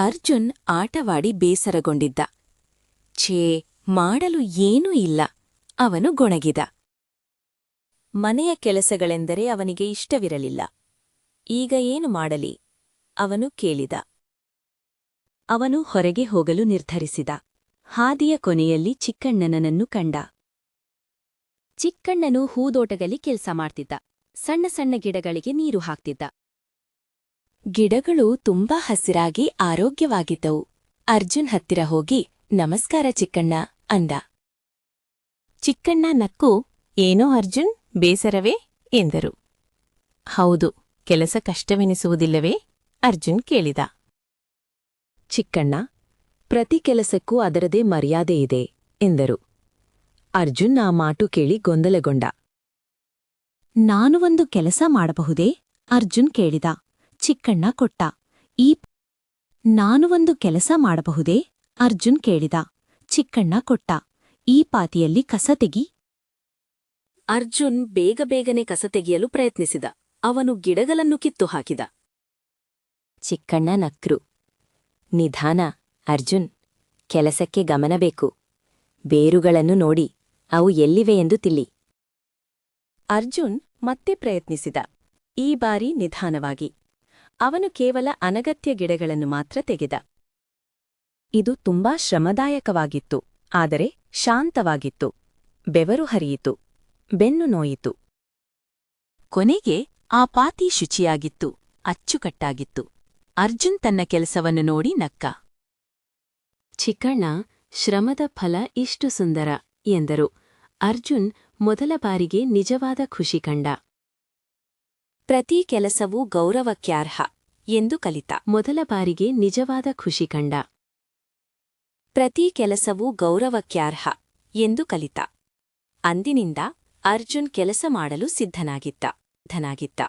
ಅರ್ಜುನ್ ಆಟವಾಡಿ ಬೇಸರಗೊಂಡಿದ್ದ. ಛೇ, ಮಾಡಲು ಏನೂ ಇಲ್ಲ. ಅವನು ಗೊಣಗಿದ. ಮನೆಯ ಕೆಲಸಗಳೆಂದರೆ ಅವನಿಗೆ ಇಷ್ಟವಿರಲಿಲ್ಲ. ಈಗ ಏನು ಮಾಡಲಿ? ಅವನು ಕೇಳಿದ. ಅವನು ಹೊರಗೆ ಹೋಗಲು ನಿರ್ಧರಿಸಿದ. ಹಾದಿಯ ಕೊನೆಯಲ್ಲಿ ಚಿಕ್ಕಣ್ಣನನ್ನು ಕಂಡ. ಚಿಕ್ಕಣ್ಣನು ಹೂದೋಟದಲ್ಲಿ ಕೆಲಸ ಮಾಡ್ತಿದ್ದ. ಸಣ್ಣ ಸಣ್ಣ ಗಿಡಗಳಿಗೆ ನೀರು ಹಾಕ್ತಿದ್ದ. ಗಿಡಗಳು ತುಂಬಾ ಹಸಿರಾಗಿ ಆರೋಗ್ಯವಾಗಿದ್ದವು. ಅರ್ಜುನ್ ಹತ್ತಿರ ಹೋಗಿ, ನಮಸ್ಕಾರ ಚಿಕ್ಕಣ್ಣ, ಅಂದ. ಚಿಕ್ಕಣ್ಣ ನಕ್ಕು, ಏನೋ ಅರ್ಜುನ್, ಬೇಸರವೇ? ಎಂದರು. ಹೌದು, ಕೆಲಸ ಕಷ್ಟವೆನಿಸುವುದಿಲ್ಲವೇ? ಅರ್ಜುನ್ ಕೇಳಿದ. ಚಿಕ್ಕಣ್ಣ, ಪ್ರತಿ ಕೆಲಸಕ್ಕೂ ಅದರದೇ ಮರ್ಯಾದೆ ಇದೆ, ಎಂದರು. ಅರ್ಜುನ್ ಆ ಮಾಟು ಕೇಳಿ ಗೊಂದಲಗೊಂಡ. ನಾನು ಒಂದು ಕೆಲಸ ಮಾಡಬಹುದೇ? ಅರ್ಜುನ್ ಕೇಳಿದ. ಚಿಕ್ಕಣ್ಣ ಕೊಟ್ಟ. ಈ ನಾನು ಒಂದು ಕೆಲಸ ಮಾಡಬಹುದೇ? ಅರ್ಜುನ್ ಕೇಳಿದ. ಚಿಕ್ಕಣ್ಣ ಕೊಟ್ಟ. ಈ ಪಾತಿಯಲ್ಲಿ ಕಸ ತೆಗಿ. ಅರ್ಜುನ್ ಬೇಗ ಬೇಗನೆ ಕಸ ತೆಗೆಯಲು ಪ್ರಯತ್ನಿಸಿದ. ಅವನು ಗಿಡಗಳನ್ನು ಕಿತ್ತು ಹಾಕಿದ. ಚಿಕ್ಕಣ್ಣ ನಕ್ರು. ನಿಧಾನ, ಅರ್ಜುನ್. ಕೆಲಸಕ್ಕೆ ಗಮನಬೇಕು ಬೇರುಗಳನ್ನು ನೋಡಿ. ಅವು ಎಲ್ಲಿವೆ ಎಂದು ತಿಳಿ. ಅರ್ಜುನ್ ಮತ್ತೆ ಪ್ರಯತ್ನಿಸಿದ. ಈ ಬಾರಿ ನಿಧಾನವಾಗಿ. ಅವನು ಕೇವಲ ಅನಗತ್ಯ ಗಿಡಗಳನ್ನು ಮಾತ್ರ ತೆಗೆದ. ಇದು ತುಂಬಾ ಶ್ರಮದಾಯಕವಾಗಿತ್ತು, ಆದರೆ ಶಾಂತವಾಗಿತ್ತು. ಬೆವರು ಹರಿಯಿತು, ಬೆನ್ನು ನೋಯಿತು. ಕೊನೆಗೆ ಆ ಪಾತಿ ಶುಚಿಯಾಗಿತ್ತು, ಅಚ್ಚುಕಟ್ಟಾಗಿತ್ತು. ಅರ್ಜುನ್ ತನ್ನ ಕೆಲಸವನ್ನು ನೋಡಿ ನಕ್ಕ. ಚಿಕ್ಕಣ್ಣ, ಶ್ರಮದ ಫಲ ಇಷ್ಟು ಸುಂದರ, ಎಂದರು. ಅರ್ಜುನ್ ಮೊದಲ ಬಾರಿಗೆ ನಿಜವಾದ ಖುಷಿ ಕಂಡ. ಪ್ರತಿ ಕೆಲಸವೂ ಗೌರವಕ್ಯಾರ್ಹ ಎಂದು ಕಲಿತ. ಮೊದಲ ಬಾರಿಗೆ ನಿಜವಾದ ಖುಷಿ ಕಂಡ. ಪ್ರತಿ ಕೆಲಸವೂ ಗೌರವಕ್ಯಾರ್ಹ ಎಂದು ಕಲಿತ. ಅಂದಿನಿಂದ ಅರ್ಜುನ್ ಕೆಲಸ ಮಾಡಲು ಸಿದ್ಧನಾಗಿದ್ದ, ಧನಾಗಿದ್ದ.